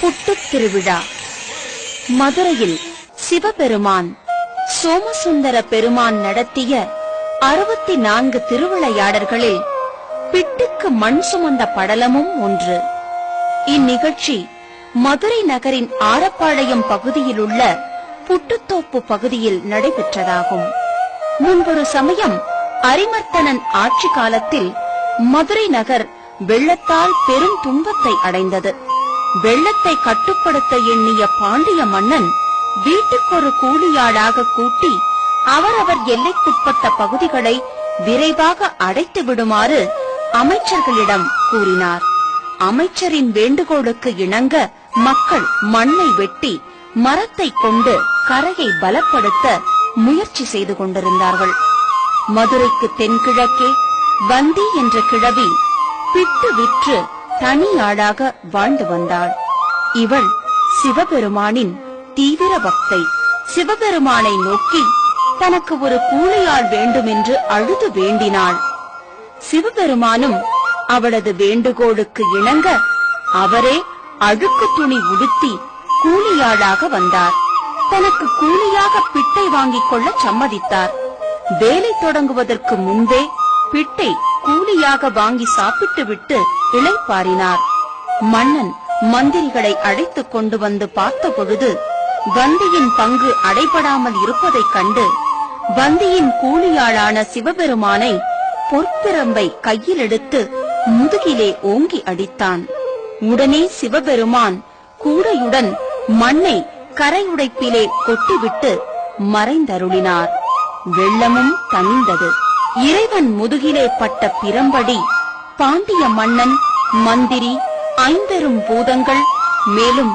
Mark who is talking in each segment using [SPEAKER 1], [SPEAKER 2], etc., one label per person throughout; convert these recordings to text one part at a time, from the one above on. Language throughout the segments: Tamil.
[SPEAKER 1] புட்டுத் திருவிழா. மதுரையில் சிவபெருமான் சோமசுந்தர பெருமான் நடத்திய அறுபத்தி நான்கு திருவிளையாடல்களில் பிட்டுக்கு மண் சுமந்த படலமும் ஒன்று. இந்நிகழ்ச்சி மதுரை நகரின் ஆரப்பாளையம் பகுதியில் உள்ள புட்டுத்தோப்பு பகுதியில் நடைபெற்றதாகும். முன்பொரு சமயம் அரிமர்த்தனன் ஆட்சி காலத்தில் மதுரை நகர் வெள்ளத்தால் பெரும் துன்பத்தை அடைந்தது. வெள்ளத்தை கட்டுப்படுத்த எண்ணிய பாண்டிய மன்னன் வீட்டுக்கொரு கூலியாளாக கூட்டி அவரவர் எல்லைக்குட்பட்ட பகுதிகளை விரைவாக அடைத்து விடுமாறு அமைச்சர்களிடம் கூறினார். அமைச்சரின் வேண்டுகோளுக்கு இணங்க மக்கள் மண்ணை வெட்டி மரத்தை கொண்டு கரையை பலப்படுத்த முயற்சி செய்து கொண்டிருந்தார்கள். மதுரைக்கு தென்கிழக்கே வந்தி என்ற கிழவி பிட்டு விற்று தனி ஆளாக வாழ்ந்து வந்தாள். இவள் சிவபெருமானின் தீவிர பக்தை. சிவபெருமானை நோக்கி தனக்கு ஒரு கூலியாள் வேண்டுமென்று அழுது வேண்டினாள். சிவபெருமானும் அவளது வேண்டுகோளுக்கு இணங்க அவரே அழுக்கு துணி உடுத்தி கூலியாளாக வந்தார். தனக்கு கூலியாக பிட்டை வாங்கிக் கொள்ள சம்மதித்தார். வேலை தொடங்குவதற்கு முன்பே பிட்டை கூலியாக வாங்கி சாப்பிட்டுவிட்டு இளைப்பாறினார். மன்னன் மந்திரிகளை அழைத்துக் கொண்டு வந்து பார்த்தபொழுது வந்தியின் பங்கு அடைபடாமல் இருப்பதைக் கண்டு வந்தியின் கூலியாளான சிவபெருமானை பொற்பிரம்பை கையில் எடுத்து முதுகிலே ஓங்கி அடித்தான். உடனே சிவபெருமான் கூடையுடன் மண்ணை கரையுடைப்பிலே கொட்டிவிட்டு மறைந்தருளினார். வெள்ளமும் தணிந்தது. இறைவன் முதுகிலே பட்ட பிரம்படி பாண்டிய மன்னன் மந்திரி ஐம்பெரும் பூதங்கள் மேலும்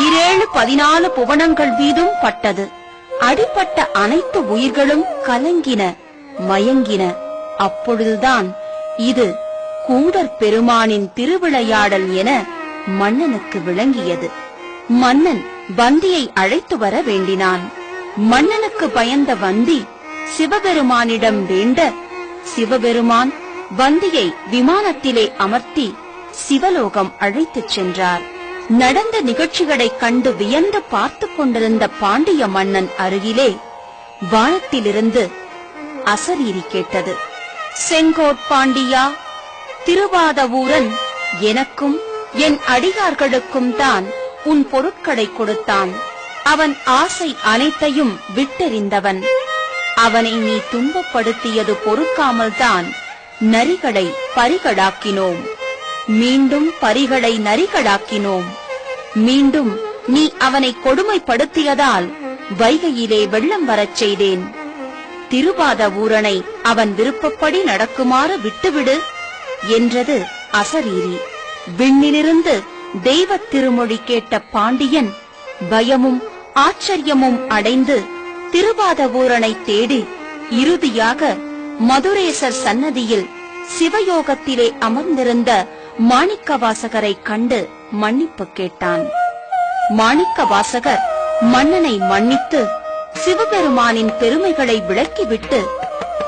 [SPEAKER 1] ஈரேழு பதினாலு புவனங்கள் மீதும் பட்டது. அடிப்பட்ட அனைத்து உயிர்களும் கலங்கின மயங்கின. அப்பொழுதுதான் இது கூடற் பெருமானின் திருவிளையாடல் என மன்னனுக்கு விளங்கியது. மன்னன் வந்தியை அழைத்து வர வேண்டினான். மன்னனுக்கு பயந்த வந்தி சிவபெருமானிடம் வேண்ட சிவபெருமான் வந்தியை விமானத்திலே அமர்த்தி சிவலோகம் அழைத்துச் சென்றார். நடந்த நிகழ்ச்சிகளை கண்டு வியந்து பார்த்துக் கொண்டிருந்த பாண்டிய மன்னன் அருகிலே வானத்திலிருந்து அசரீரி கேட்டது. செங்கோட் பாண்டியா திருவாதவூரன் எனக்கும் என் அடியார்களுக்கும் தான் உன் பொருட்களை கொடுத்தான். அவன் ஆசை அனைத்தையும் விட்டெறிந்தவன். அவனை நீ துன்பப்படுத்தியது பொறுக்காமல்தான் நரிகளை பரிகளாக்கினோம் மீண்டும் பரிகளை நரிகளாக்கினோம் மீண்டும் நீ அவனை கொடுமைப்படுத்தியதால் வைகையிலே வெள்ளம் வரச் செய்தேன். திருபாத ஊரனை அவன் விருப்பப்படி நடக்குமாறு விட்டுவிடு என்றது அசரீரி. விண்ணிலிருந்து தெய்வத் திருமொழி கேட்ட பாண்டியன் பயமும் ஆச்சரியமும் அடைந்து திருவாதவூரனை தேடி இறுதியாக மதுரேசர் சன்னதியில் சிவயோகத்திலே அமர்ந்திருந்த மாணிக்கவாசகரை கண்டு மன்னிப்பு கேட்டான். மாணிக்கவாசகர் மன்னனை மன்னித்து சிவபெருமானின் பெருமைகளை விளக்கிவிட்டு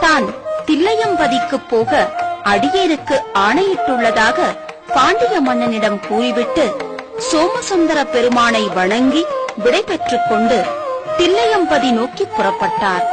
[SPEAKER 1] தான் தில்லையம்பதிக்கு போக அடியேருக்கு ஆணையிட்டுள்ளதாக பாண்டிய மன்னனிடம் கூறிவிட்டு சோமசுந்தர பெருமானை வணங்கி விடைபெற்றுக் கொண்டு தில்லையம்பதி நோக்கி புறப்பட்டார்.